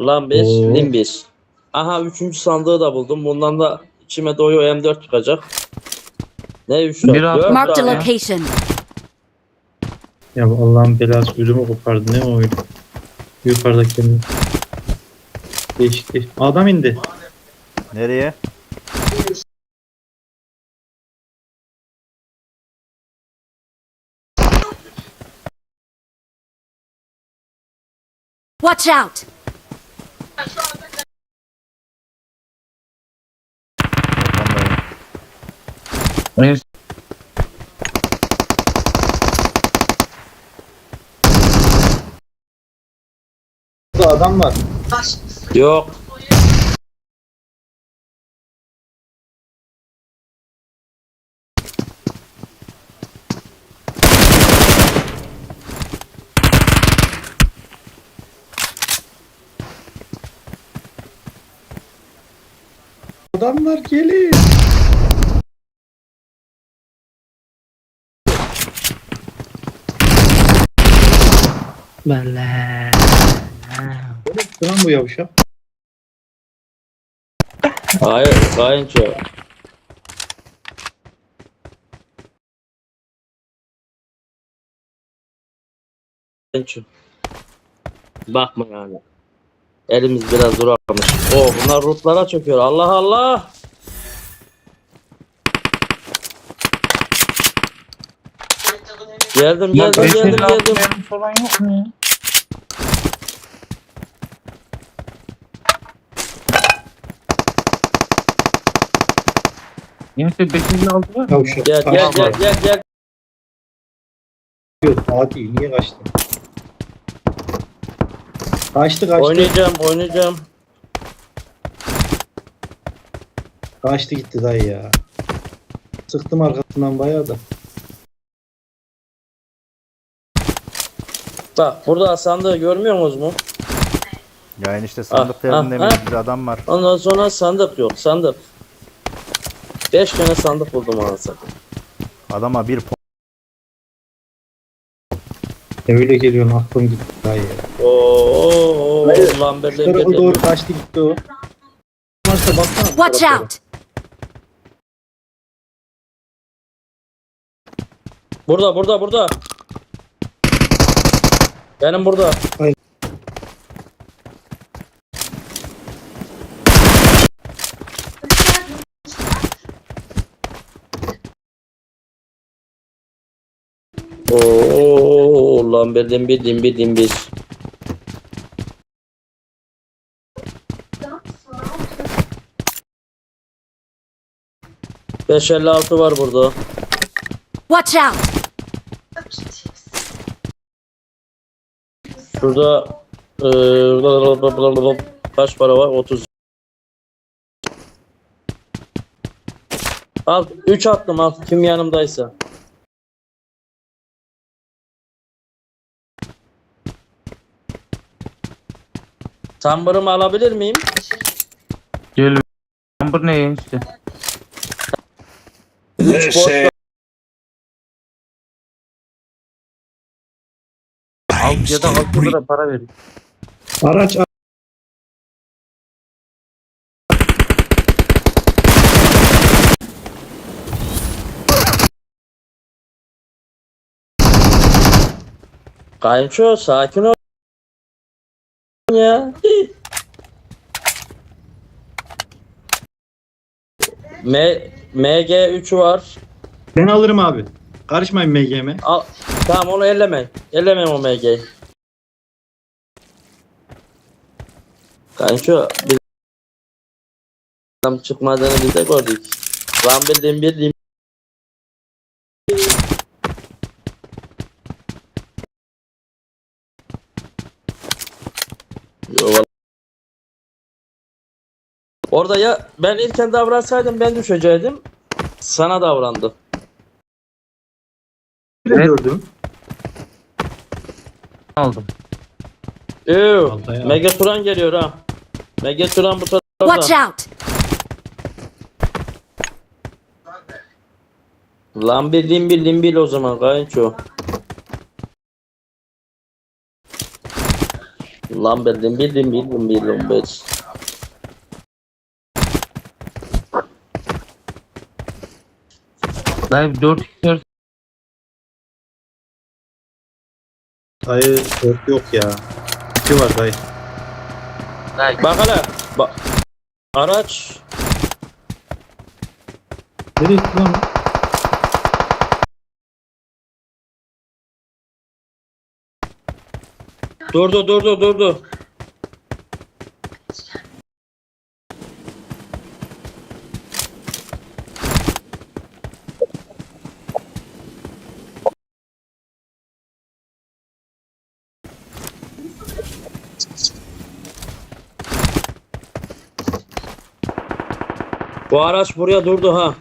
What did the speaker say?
Lan bir, Oo. lim bir. Aha üçüncü sandığı da buldum. Bundan da içime doyu M4 çıkacak. Ne üç Bir dört, at- dört Marked a tane. location. Ya Allah'ın belası yüzümü kopardı ne o öyle. Yukarıdaki Değişik değişik. Adam indi. Nereye? Watch out! Neyse. Burada adam var. Yok. Adamlar gelin. Böyle. Lan bu yavşak. Hayır kayınço. Kayınço. Bakma yani. Elimiz biraz duramış. Oh bunlar rutlara çöküyor. Allah Allah. Geldim geldim geldim geldim. falan yok mu ya? Neyse 5. altı var mı? Gel gel gel gel. Gel. Fatih niye kaçtın? Kaçtı kaçtı. Oynayacağım oynayacağım. Kaçtı gitti dayı ya. Sıktım arkasından bayağı da. Bak burada sandığı görmüyor musunuz mu? Ya enişte sandık Ah, ah, mi? Bir adam var. Ondan sonra sandık yok sandık. 5 tane sandık buldum anasını. Adama bir Öyle geliyorsun aklım gitti dayı ya. Oo, lan Şu tarafa bir doğru kaçtı gitti o. Varsa baksana. bu Watch taraflara. out! Burada burada burada. Benim burada. Hayır. Oo lan bildim bildim bildim bir. Beş elli altı var burada. Watch out! Şurada eee, kaç para var? 30. Al 3 attım al kim yanımdaysa. Tambırımı alabilir miyim? Gel. Number ne ya işte? Üç boş ver. Alt ya da 6 lira para verin. Araç Kayınço sakin ol ya. M MG3 var. ben alırım abi. Karışmayın MG'me. Al, tamam onu elleme. Ellemem o MG'yi. Kanka biz adam çıkmadığını biz de gördük. Lan bildiğim bildiğim. Yo, vallahi- Orada ya ben ilken davransaydım ben düşeceydim. Sana davrandı. De gördüm. Aldım. Ew, Vallahi ya. Megatron geliyor ha. Megatron bu Watch tarafta. out! Lan bildiğin bildiğin bil o zaman kayınço. Lan bildim bildim bildim bildim bildim. Dayı 4 2 Dayı dört yok ya. İki var dayı. Dayı Bak hele. Bak. Araç. Nereye gitti lan? Durdu durdu durdu. Bu araç buraya durdu ha.